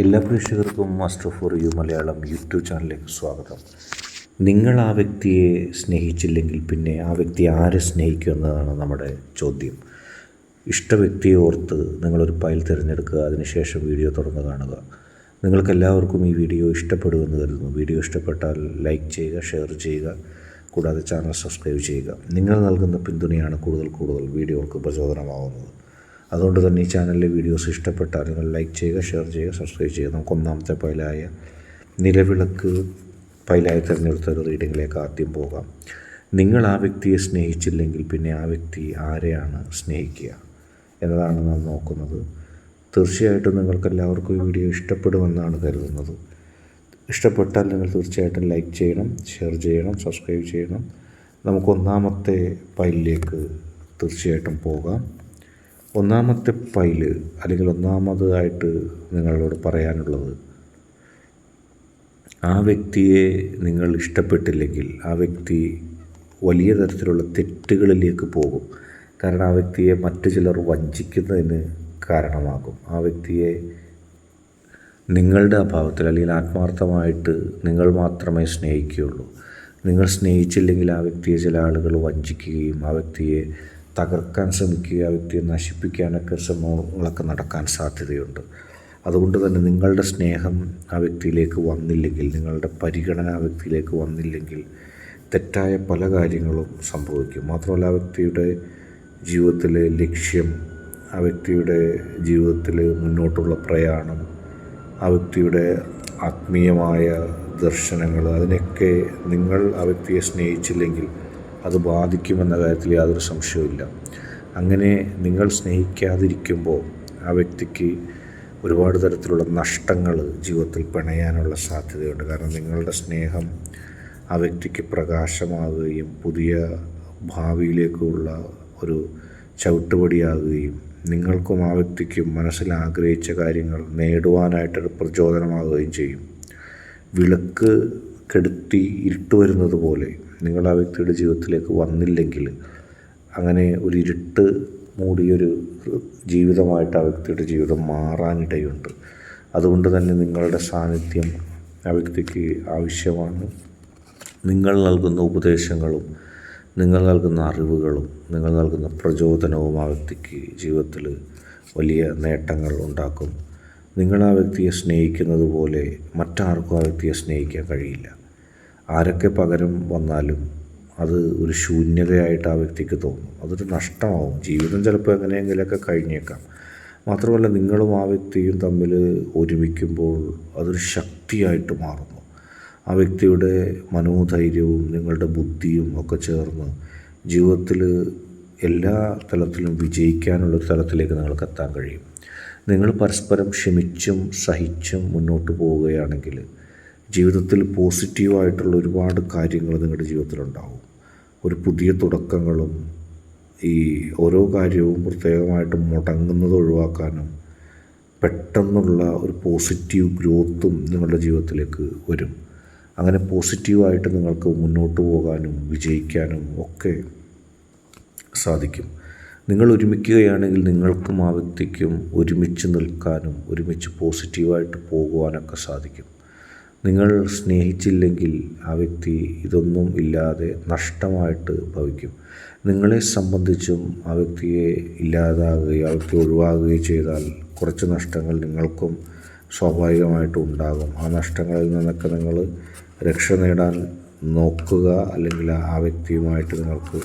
എല്ലാ പ്രേക്ഷകർക്കും master for you Malayalam YouTube ചാനലിലേക്ക് സ്വാഗതം. നിങ്ങൾ ആ വ്യക്തിയെ സ്നേഹിച്ചില്ലെങ്കിൽ പിന്നെ ആ വ്യക്തി ആരെ സ്നേഹിക്കും എന്നതാണ് നമ്മുടെ ചോദ്യം. ഇഷ്ട വ്യക്തിയെ ഓർത്ത് നിങ്ങളൊരു പൈൽ തിരഞ്ഞെടുക്കുക അതിനുശേഷം വീഡിയോ തുറന്ന് കാണുക. നിങ്ങൾക്കെല്ലാവർക്കും ഈ വീഡിയോ ഇഷ്ടപ്പെടുമെന്ന് കരുതുന്നു. വീഡിയോ ഇഷ്ടപ്പെട്ടാൽ ലൈക്ക് ചെയ്യുക ഷെയർ ചെയ്യുക കൂടാതെ ചാനൽ സബ്സ്ക്രൈബ് ചെയ്യുക. നിങ്ങൾ നൽകുന്ന പിന്തുണയാണ് കൂടുതൽ കൂടുതൽ വീഡിയോകൾക്ക് പ്രചോദനമാവുന്നത്. അതുകൊണ്ട് തന്നെ ഈ ചാനലിലെ വീഡിയോസ് ഇഷ്ടപ്പെട്ടാൽ നിങ്ങൾ ലൈക്ക് ചെയ്യുക ഷെയർ ചെയ്യുക സബ്സ്ക്രൈബ് ചെയ്യുക. നമുക്ക് ഒന്നാമത്തെ പൈലായ നിലവിളക്ക് പൈലായി തിരഞ്ഞെടുത്ത ഒരു റീഡിങ്ങിലേക്ക് ആദ്യം പോകാം. നിങ്ങൾ ആ വ്യക്തിയെ സ്നേഹിച്ചില്ലെങ്കിൽ പിന്നെ ആ വ്യക്തി ആരെയാണ് സ്നേഹിക്കുക എന്നതാണ് നാം നോക്കുന്നത്. തീർച്ചയായിട്ടും നിങ്ങൾക്കെല്ലാവർക്കും ഈ വീഡിയോ ഇഷ്ടപ്പെടുമെന്നാണ് കരുതുന്നത്. ഇഷ്ടപ്പെട്ടാൽ നിങ്ങൾ തീർച്ചയായിട്ടും ലൈക്ക് ചെയ്യണം ഷെയർ ചെയ്യണം സബ്സ്ക്രൈബ് ചെയ്യണം. നമുക്ക് ഒന്നാമത്തെ ഫയലിലേക്ക് തീർച്ചയായിട്ടും പോകാം. ഒന്നാമത്തെ പൈൽ അല്ലെങ്കിൽ ഒന്നാമതായിട്ട് നിങ്ങളോട് പറയാനുള്ളത് ആ വ്യക്തിയെ നിങ്ങൾ ഇഷ്ടപ്പെട്ടില്ലെങ്കിൽ ആ വ്യക്തി വലിയ തരത്തിലുള്ള തെറ്റുകളിലേക്ക് പോകും. കാരണം ആ വ്യക്തിയെ മറ്റു ചിലർ വഞ്ചിക്കുന്നതിന് കാരണമാകും. ആ വ്യക്തിയെ നിങ്ങളുടെ അഭാവത്തിൽ അല്ലെങ്കിൽ ആത്മാർത്ഥമായിട്ട് നിങ്ങൾ മാത്രമേ സ്നേഹിക്കുകയുള്ളൂ. നിങ്ങൾ സ്നേഹിച്ചില്ലെങ്കിൽ ആ വ്യക്തിയെ ചില ആളുകൾ വഞ്ചിക്കുകയും ആ വ്യക്തിയെ തകർക്കാൻ ശ്രമിക്കുക വ്യക്തിയെ നശിപ്പിക്കാനൊക്കെ ശ്രമങ്ങളൊക്കെ നടക്കാൻ സാധ്യതയുണ്ട്. അതുകൊണ്ട് തന്നെ നിങ്ങളുടെ സ്നേഹം ആ വ്യക്തിയിലേക്ക് വന്നില്ലെങ്കിൽ നിങ്ങളുടെ പരിഗണന ആ വ്യക്തിയിലേക്ക് വന്നില്ലെങ്കിൽ തെറ്റായ പല കാര്യങ്ങളും സംഭവിക്കും. മാത്രമല്ല ആ വ്യക്തിയുടെ ജീവിതത്തിലെ ലക്ഷ്യം ആ വ്യക്തിയുടെ ജീവിതത്തിൽ മുന്നോട്ടുള്ള പ്രയാണം ആ വ്യക്തിയുടെ ആത്മീയമായ ദർശനങ്ങൾ അതിനൊക്കെ നിങ്ങൾ ആ വ്യക്തിയെ സ്നേഹിച്ചില്ലെങ്കിൽ അത് ബാധിക്കുമെന്ന കാര്യത്തിൽ യാതൊരു സംശയവുമില്ല. അങ്ങനെ നിങ്ങൾ സ്നേഹിക്കാതിരിക്കുമ്പോൾ ആ വ്യക്തിക്ക് ഒരുപാട് തരത്തിലുള്ള നഷ്ടങ്ങൾ ജീവിതത്തിൽ പിണയാനുള്ള സാധ്യതയുണ്ട്. കാരണം നിങ്ങളുടെ സ്നേഹം ആ വ്യക്തിക്ക് പ്രകാശമാകുകയും പുതിയ ഭാവിയിലേക്കുള്ള ഒരു ചവിട്ടുപടിയാകുകയും നിങ്ങൾക്കും ആ വ്യക്തിക്കും മനസ്സിൽ ആഗ്രഹിച്ച കാര്യങ്ങൾ നേടുവാനായിട്ടൊരു പ്രചോദനമാകുകയും ചെയ്യും. വിളക്ക് കെടുത്തി ഇരുട്ട് വരുന്നത് പോലെ നിങ്ങൾ ആ വ്യക്തിയുടെ ജീവിതത്തിലേക്ക് വന്നില്ലെങ്കിൽ അങ്ങനെ ഒരു ഇരുട്ട് മൂടിയൊരു ജീവിതമായിട്ട് ആ വ്യക്തിയുടെ ജീവിതം മാറാനിടയുണ്ട്. അതുകൊണ്ട് തന്നെ നിങ്ങളുടെ സാന്നിധ്യം ആ വ്യക്തിക്ക് ആവശ്യമാണ്. നിങ്ങൾ നൽകുന്ന ഉപദേശങ്ങളും നിങ്ങൾ നൽകുന്ന അറിവുകളും നിങ്ങൾ നൽകുന്ന പ്രചോദനവും ആ വ്യക്തിക്ക് ജീവിതത്തിൽ വലിയ നേട്ടങ്ങൾ ഉണ്ടാക്കും. നിങ്ങൾ ആ വ്യക്തിയെ സ്നേഹിക്കുന്നത് പോലെ മറ്റാർക്കും ആ വ്യക്തിയെ സ്നേഹിക്കാൻ കഴിയില്ല. ആരൊക്കെ പകരം വന്നാലും അത് ഒരു ശൂന്യതയായിട്ട് ആ വ്യക്തിക്ക് തോന്നും. അതൊരു നഷ്ടമാവും. ജീവിതം ചിലപ്പോൾ എങ്ങനെയെങ്കിലുമൊക്കെ കഴിഞ്ഞേക്കാം. മാത്രമല്ല നിങ്ങളും ആ വ്യക്തിയും തമ്മിൽ ഒരുമിക്കുമ്പോൾ അതൊരു ശക്തിയായിട്ട് മാറുന്നു. ആ വ്യക്തിയുടെ മനോധൈര്യവും നിങ്ങളുടെ ബുദ്ധിയും ഒക്കെ ചേർന്ന് ജീവിതത്തിൽ എല്ലാ തലത്തിലും വിജയിക്കാനുള്ള തലത്തിലേക്ക് നിങ്ങൾക്ക് എത്താൻ കഴിയും. നിങ്ങൾ പരസ്പരം ക്ഷമിച്ചും സഹിച്ചും മുന്നോട്ട് പോവുകയാണെങ്കിൽ ജീവിതത്തിൽ പോസിറ്റീവായിട്ടുള്ള ഒരുപാട് കാര്യങ്ങൾ നിങ്ങളുടെ ജീവിതത്തിലുണ്ടാവും. ഒരു പുതിയ തുടക്കങ്ങളും ഈ ഓരോ കാര്യവും പ്രത്യേകമായിട്ട് മുടങ്ങുന്നത് ഒഴിവാക്കാനും പെട്ടെന്നുള്ള ഒരു പോസിറ്റീവ് ഗ്രോത്തും നിങ്ങളുടെ ജീവിതത്തിലേക്ക് വരും. അങ്ങനെ പോസിറ്റീവായിട്ട് നിങ്ങൾക്ക് മുന്നോട്ട് പോകാനും വിജയിക്കാനും ഒക്കെ സാധിക്കും. നിങ്ങൾ ഒരുമിക്കുകയാണെങ്കിൽ നിങ്ങൾക്കും ആ വ്യക്തിക്കും ഒരുമിച്ച് നിൽക്കാനും ഒരുമിച്ച് പോസിറ്റീവായിട്ട് പോകുവാനൊക്കെ സാധിക്കും. നിങ്ങൾ സ്നേഹിച്ചില്ലെങ്കിൽ ആ വ്യക്തി ഇതൊന്നും ഇല്ലാതെ നഷ്ടമായിട്ട് ഭവിക്കും. നിങ്ങളെ സംബന്ധിച്ചും ആ വ്യക്തിയെ ഇല്ലാതാകുകയോ ആ വ്യക്തി ഒഴിവാകുകയോ ചെയ്താൽ കുറച്ച് നഷ്ടങ്ങൾ നിങ്ങൾക്കും സ്വാഭാവികമായിട്ടും ഉണ്ടാകും. ആ നഷ്ടങ്ങളിൽ നിന്നൊക്കെ നിങ്ങൾ രക്ഷ നേടാൻ നോക്കുക. അല്ലെങ്കിൽ ആ വ്യക്തിയുമായിട്ട് നിങ്ങൾക്ക്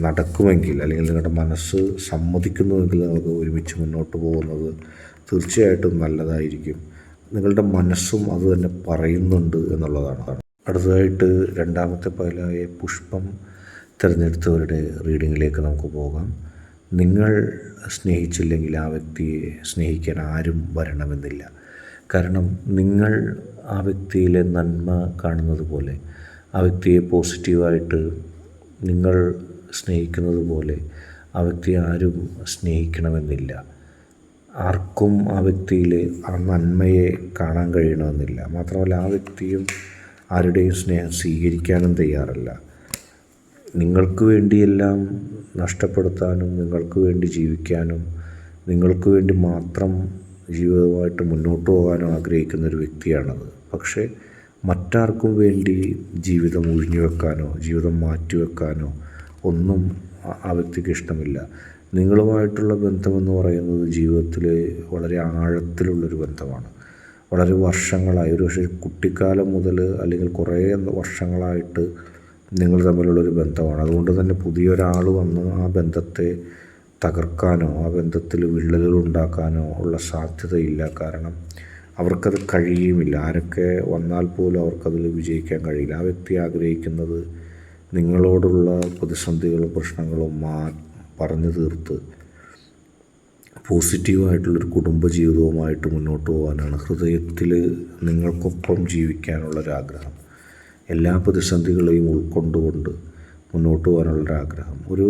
നടക്കുമെങ്കിൽ അല്ലെങ്കിൽ നിങ്ങളുടെ മനസ്സ് സമ്മതിക്കുന്നുവെങ്കിൽ നിങ്ങൾക്ക് ഒരുമിച്ച് മുന്നോട്ട് പോകുന്നത് തീർച്ചയായിട്ടും നല്ലതായിരിക്കും. നിങ്ങളുടെ മനസ്സും അത് തന്നെ പറയുന്നുണ്ട് എന്നുള്ളതാണ്. അടുത്തതായിട്ട് രണ്ടാമത്തെ പൈലായ പുഷ്പം തിരഞ്ഞെടുത്തവരുടെ റീഡിങ്ങിലേക്ക് നമുക്ക് പോകാം. നിങ്ങൾ സ്നേഹിച്ചില്ലെങ്കിൽ ആ വ്യക്തിയെ സ്നേഹിക്കാൻ ആരും വരണമെന്നില്ല. കാരണം നിങ്ങൾ ആ വ്യക്തിയിലെ നന്മ കാണുന്നത് പോലെ ആ വ്യക്തിയെ പോസിറ്റീവായിട്ട് നിങ്ങൾ സ്നേഹിക്കുന്നത് പോലെ ആ വ്യക്തിയെ ആരും സ്നേഹിക്കണമെന്നില്ല. ആർക്കും ആ വ്യക്തിയിൽ ആ നന്മയെ കാണാൻ കഴിയണമെന്നില്ല. മാത്രമല്ല ആ വ്യക്തിയും ആരുടെയും സ്നേഹം സ്വീകരിക്കാനും തയ്യാറല്ല. നിങ്ങൾക്ക് വേണ്ടിയെല്ലാം നഷ്ടപ്പെടുത്താനും നിങ്ങൾക്ക് വേണ്ടി ജീവിക്കാനും നിങ്ങൾക്ക് വേണ്ടി മാത്രം ജീവിതവുമായിട്ട് മുന്നോട്ട് പോകാനും ആഗ്രഹിക്കുന്ന ഒരു വ്യക്തിയാണത്. പക്ഷേ മറ്റാർക്കും വേണ്ടി ജീവിതം ഒഴിഞ്ഞു വെക്കാനോ ജീവിതം മാറ്റിവെക്കാനോ ഒന്നും ആ വ്യക്തിക്ക് ഇഷ്ടമില്ല. നിങ്ങളുമായിട്ടുള്ള ബന്ധമെന്ന് പറയുന്നത് ജീവിതത്തിൽ വളരെ ആഴത്തിലുള്ളൊരു ബന്ധമാണ്. വളരെ വർഷങ്ങളായി ഒരു പക്ഷേ കുട്ടിക്കാലം മുതൽ അല്ലെങ്കിൽ കുറേ വർഷങ്ങളായിട്ട് നിങ്ങൾ തമ്മിലുള്ളൊരു ബന്ധമാണ്. അതുകൊണ്ട് തന്നെ പുതിയൊരാൾ വന്ന് ആ ബന്ധത്തെ തകർക്കാനോ ആ ബന്ധത്തിൽ വിള്ളലുകൾ ഉണ്ടാക്കാനോ ഉള്ള സാധ്യതയില്ല. കാരണം അവർക്കത് കഴിയുമില്ല ആരൊക്കെ വന്നാൽ പോലും അവർക്കതിൽ വിജയിക്കാൻ കഴിയില്ല. ആ വ്യക്തി ആഗ്രഹിക്കുന്നത് നിങ്ങളോടുള്ള പ്രതിസന്ധികളും പ്രശ്നങ്ങളും മാ പറഞ്ഞു തീർത്ത് പോസിറ്റീവായിട്ടുള്ളൊരു കുടുംബജീവിതവുമായിട്ട് മുന്നോട്ട് പോകാനാണ് ഹൃദയത്തിൽ നിങ്ങൾക്കൊപ്പം ജീവിക്കാനുള്ളൊരാഗ്രഹം. എല്ലാ പ്രതിസന്ധികളെയും ഉൾക്കൊണ്ടുകൊണ്ട് മുന്നോട്ട് പോകാനുള്ളൊരാഗ്രഹം. ഒരു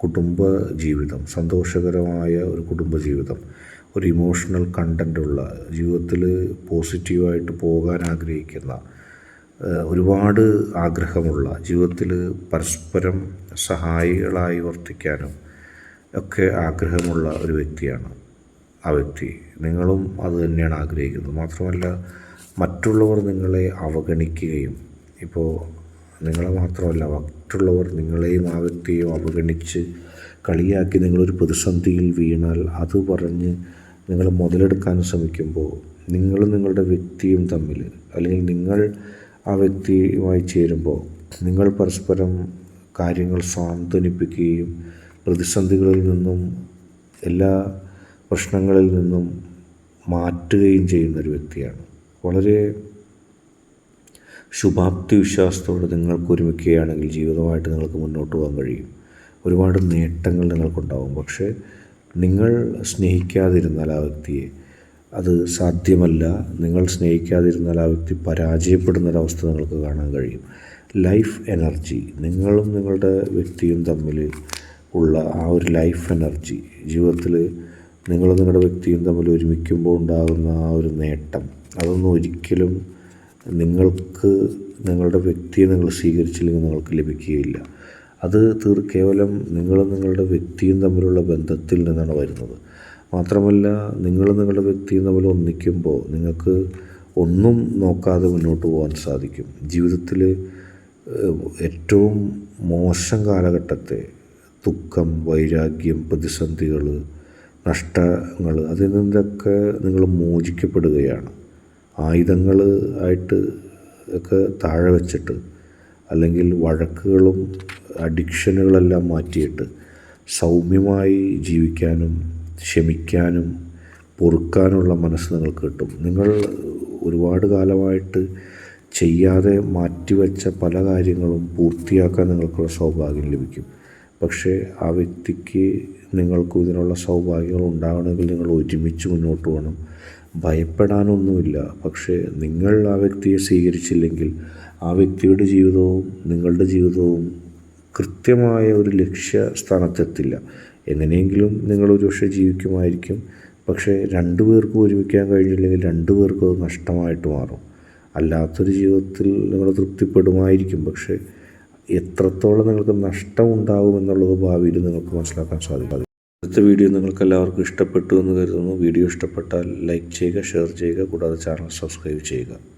കുടുംബ ജീവിതം സന്തോഷകരമായ ഒരു കുടുംബ ജീവിതം ഒരു ഇമോഷണൽ കണ്ടന്റുള്ള ജീവിതത്തിൽ പോസിറ്റീവായിട്ട് പോകാൻ ആഗ്രഹിക്കുന്ന ഒരുപാട് ആഗ്രഹമുള്ള ജീവിതത്തിൽ പരസ്പരം സഹായികളായി വർത്തിക്കാനും ഒക്കെ ആഗ്രഹമുള്ള ഒരു വ്യക്തിയാണ് ആ വ്യക്തി. നിങ്ങളും അത് തന്നെയാണ് ആഗ്രഹിക്കുന്നത്. മാത്രമല്ല മറ്റുള്ളവർ നിങ്ങളെ അവഗണിക്കുകയും ഇപ്പോൾ നിങ്ങളെ മാത്രമല്ല മറ്റുള്ളവർ നിങ്ങളെയും ആ വ്യക്തിയെയും അവഗണിച്ച് കളിയാക്കി നിങ്ങളൊരു പ്രതിസന്ധിയിൽ വീണാൽ അത് പറഞ്ഞ് നിങ്ങൾ മുതലെടുക്കാൻ ശ്രമിക്കുമ്പോൾ നിങ്ങളും നിങ്ങളുടെ വ്യക്തിയും തമ്മിൽ അല്ലെങ്കിൽ നിങ്ങൾ ആ വ്യക്തിയുമായി ചേരുമ്പോൾ നിങ്ങൾ പരസ്പരം കാര്യങ്ങൾ സാന്ത്വനിപ്പിക്കുകയും പ്രതിസന്ധികളിൽ നിന്നും എല്ലാ പ്രശ്നങ്ങളിൽ നിന്നും മാറ്റുകയും ചെയ്യുന്ന ഒരു വ്യക്തിയാണ്. വളരെ ശുഭാപ്തി വിശ്വാസത്തോടെ നിങ്ങൾക്ക് ഒരുമിക്കുകയാണെങ്കിൽ ജീവിതമായിട്ട് നിങ്ങൾക്ക് മുന്നോട്ട് പോകാൻ കഴിയും. ഒരുപാട് നേട്ടങ്ങൾ നിങ്ങൾക്കുണ്ടാവും. പക്ഷേ നിങ്ങൾ സ്നേഹിക്കാതിരുന്നാൽ ആ വ്യക്തിയെ അത് സാധ്യമല്ല. നിങ്ങൾ സ്നേഹിക്കാതിരുന്നാൽ ആ വ്യക്തി പരാജയപ്പെടുന്നൊരവസ്ഥ നിങ്ങൾക്ക് കാണാൻ കഴിയും. ലൈഫ് എനർജി നിങ്ങളും നിങ്ങളുടെ വ്യക്തിയും തമ്മിൽ ഉള്ള ആ ഒരു ലൈഫ് എനർജി ജീവിതത്തിൽ നിങ്ങളും നിങ്ങളുടെ വ്യക്തിയും തമ്മിൽ ഒരുമിക്കുമ്പോൾ ഉണ്ടാകുന്ന ആ ഒരു നേട്ടം. അതൊന്നും ഒരിക്കലും നിങ്ങൾക്ക് നിങ്ങളുടെ വ്യക്തിയെ നിങ്ങൾ സ്വീകരിച്ചില്ലെങ്കിൽ നിങ്ങൾക്ക് ലഭിക്കുകയില്ല. അത് തീർ കേവലം നിങ്ങളും നിങ്ങളുടെ വ്യക്തിയും തമ്മിലുള്ള ബന്ധത്തിൽ നിന്നാണ് വരുന്നത്. മാത്രമല്ല നിങ്ങൾ നിങ്ങളുടെ വ്യക്തിയും തമ്മിൽ ഒന്നിക്കുമ്പോൾ നിങ്ങൾക്ക് ഒന്നും നോക്കാതെ മുന്നോട്ട് പോകാൻ സാധിക്കും. ജീവിതത്തിൽ ഏറ്റവും മോശം കാലഘട്ടത്തെ ദുഃഖം വൈരാഗ്യം പ്രതിസന്ധികൾ നഷ്ടങ്ങൾ അതിൽ നിന്നൊക്കെ നിങ്ങൾ മോചിക്കപ്പെടുകയാണ്. ആയുധങ്ങൾ ആയിട്ട് ഒക്കെ താഴെ വെച്ചിട്ട് അല്ലെങ്കിൽ വഴക്കുകളും അഡിക്ഷനുകളെല്ലാം മാറ്റിയിട്ട് സൗമ്യമായി ജീവിക്കാനും ക്ഷമിക്കാനും പൊറുക്കാനുള്ള മനസ്സ് നിങ്ങൾക്ക് കിട്ടും. നിങ്ങൾ ഒരുപാട് കാലമായിട്ട് ചെയ്യാതെ മാറ്റിവെച്ച പല കാര്യങ്ങളും പൂർത്തിയാക്കാൻ നിങ്ങൾക്കുള്ള സൗഭാഗ്യം ലഭിക്കും. പക്ഷേ ആ വ്യക്തിക്ക് നിങ്ങൾക്കും ഇതിനുള്ള സൗഭാഗ്യങ്ങൾ ഉണ്ടാവണമെങ്കിൽ നിങ്ങൾ ഒരുമിച്ച് മുന്നോട്ട് പോകണം. ഭയപ്പെടാനൊന്നുമില്ല. പക്ഷേ നിങ്ങൾ ആ വ്യക്തിയെ സ്വീകരിച്ചില്ലെങ്കിൽ ആ വ്യക്തിയുടെ ജീവിതവും നിങ്ങളുടെ ജീവിതവും കൃത്യമായ ഒരു ലക്ഷ്യസ്ഥാനത്തെത്തില്ല. എങ്ങനെയെങ്കിലും നിങ്ങൾ ഒരു പക്ഷേ ജീവിക്കുമായിരിക്കും. പക്ഷേ രണ്ടു പേർക്കും ഒരുമിക്കാൻ കഴിഞ്ഞില്ലെങ്കിൽ രണ്ടു പേർക്കും അത് നഷ്ടമായിട്ട് മാറും. അല്ലാത്തൊരു ജീവിതത്തിൽ നിങ്ങൾ തൃപ്തിപ്പെടുമായിരിക്കും. പക്ഷേ എത്രത്തോളം നിങ്ങൾക്ക് നഷ്ടം ഉണ്ടാകും എന്നുള്ളത് ഭാവിയിൽ നിങ്ങൾക്ക് മനസ്സിലാക്കാൻ സാധിക്കും. അടുത്ത വീഡിയോ നിങ്ങൾക്ക് എല്ലാവർക്കും ഇഷ്ടപ്പെട്ടു എന്ന് കരുതുന്നു. വീഡിയോ ഇഷ്ടപ്പെട്ടാൽ ലൈക്ക് ചെയ്യുക ഷെയർ ചെയ്യുക കൂടാതെ ചാനൽ സബ്സ്ക്രൈബ് ചെയ്യുക.